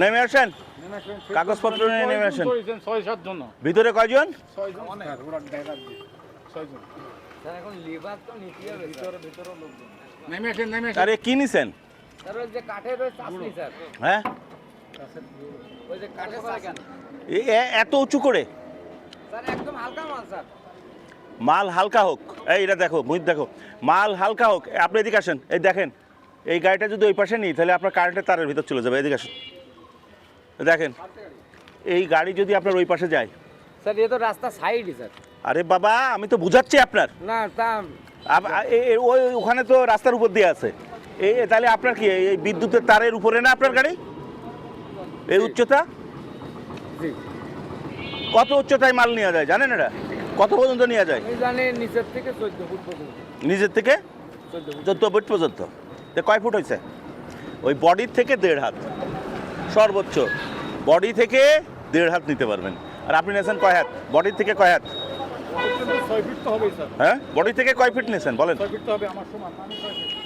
নেমে আসেন। কাগজপত্র নিয়ে নেমে আসেন। ছয় সাত জন। ভিতরে কয়জন? আসেন আরে কি নিছেন? হ্যাঁ? এত উঁচু করে? স্যার একদম হালকা মাল হালকা হোক। এই এটা দেখো মুখ দেখো। মাল হালকা হোক। আপনি এদিকে আসেন। এই দেখেন এই গাড়িটা যদি ওই পাশে নিই তাহলে আপনার কারেন্টের তারের ভিতর চলে যাবে। এদিকে আসেন। দেখেন এই গাড়ি যদি আপনার ওই পাশে যায়। স্যার এ তো রাস্তা সাইডই স্যার। আরে বাবা আমি তো বুঝাচ্ছি আপনার। না তা ওই ওখানে তো রাস্তার উপর দিয়ে আছে। এই তাহলে আপনার কি এই বিদ্যুতের তারের উপরে না আপনার গাড়ি? এই উচ্চতা? কত উচ্চতায় মাল নেওয়া যায় জানেন এটা কত পর্যন্ত নেওয়া যায়? নিচের থেকে চোদ্দ ফুট পর্যন্ত। নিজের থেকে? চোদ্দ ফুট। পর্যন্ত। কয় ফুট হয়েছে ওই বডির থেকে দেড় হাত। সর্বোচ্চ। বডি থেকে দেড় হাত নিতে পারবেন। আর আপনি নিয়েছেন কয় হাত? বডির থেকে কয় হাত? হ্যাঁ? বডি থেকে কয় ফিট নিয়েছেন বলেন।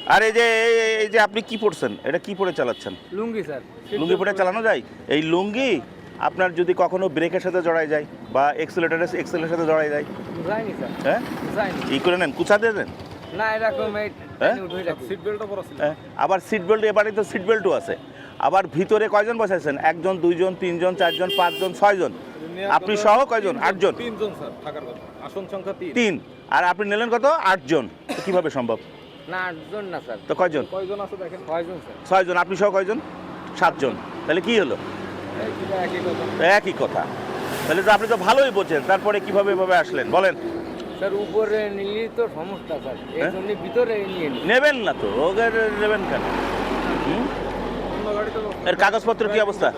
আর এই যে এই- এই যে আপনি কি পড়ছেন এটা কি পরে চালাচ্ছেন? লুঙ্গি স্যার। লুঙ্গি পরে চালানো যায়? এই লুঙ্গি আপনার যদি কখনো ব্রেকের সাথে জড়াই যায় বা এক্সেলেটারের এক্সেলের সাথে জড়াই যায়? হ্যাঁ? ই করে নেন কুচা দিয়ে দেন। না এরকম এই হ্যাঁ? সিট বেল্টও বড় হ্যাঁ, আবার সিট বেল্ট এবারে তো সিট বেল্টও আছে। আবার ভিতরে কয়জন বসাইছেন একজন দুইজন তিনজন চারজন পাঁচজন ছয়জন? আপনি সহ কয়জন? আটজন? তিনজন স্যার থাকার কথা। আসন সংখ্যা তিন। তিন। আর আপনি নিলেন কত? আটজন। কীভাবে সম্ভব? না আটজন না স্যার। তো কয়জন? কয়জন আছে দেখেন? কয়জন স্যার। ছয়জন। আপনি সহ কয়জন? সাতজন। তাহলে কি হলো? একই কথা। তো একই কথা। তাহলে তো আপনি তো ভালোই বোঝেন। তারপরে কীভাবে এভাবে আসলেন? বলেন। স্যার উপরে নিলেই তো সমস্যা স্যার। এই হ্যাঁ? জন্য ভিতরে নিয়ে নেবেন না তো। ওকে নেবেন কেন? এর কাগজপত্র কি অবস্থা?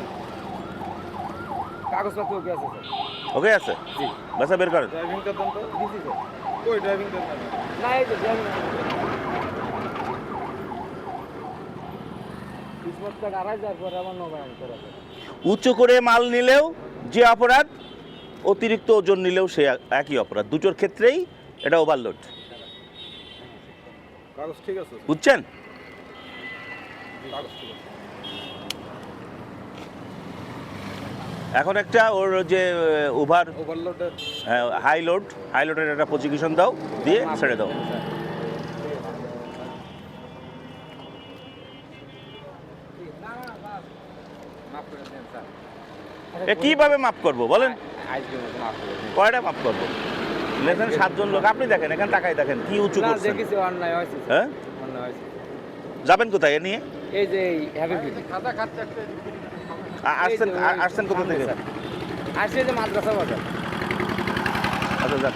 কাগজপত্র ওকে আছে স্যার। ওকে আছে? জি। বাসা বের করেন। ড্রাইভিংটা দেন তো দিছি স্যার। ওই ড্রাইভিং দেন না এই তো যাবেন কিসমতটা হারাই যাওয়ার পরে আবার নবায়ন করা যায়। উঁচু করে মাল নিলেও যে অপরাধ অতিরিক্ত ওজন নিলেও সে একই অপরাধ। দুটোর ক্ষেত্রেই এটা ওভারলোড ঠিক আছে বুঝছেন? এখন একটা ওর যে ওভার হাই লোড হাই লোডের একটা প্রসিকিউশন দাও দিয়ে ছেড়ে দাও। মাফ এ কীভাবে মাপ করব বলেন? মাফ কয়টা মাপ করব? এখানে সাতজন লোক আপনি দেখেন এখানে তাকাই দেখেন কি উঁচু করছেন। হ্যাঁ? যাবেন কোথায় এ নিয়ে? এই যে হ্যাপি খাতা খাচ্ছে একটা আ- আসছেন আসছেন কোথা থেকে? আসছে যে মাদ্রাসা বাজার। আচ্ছা যান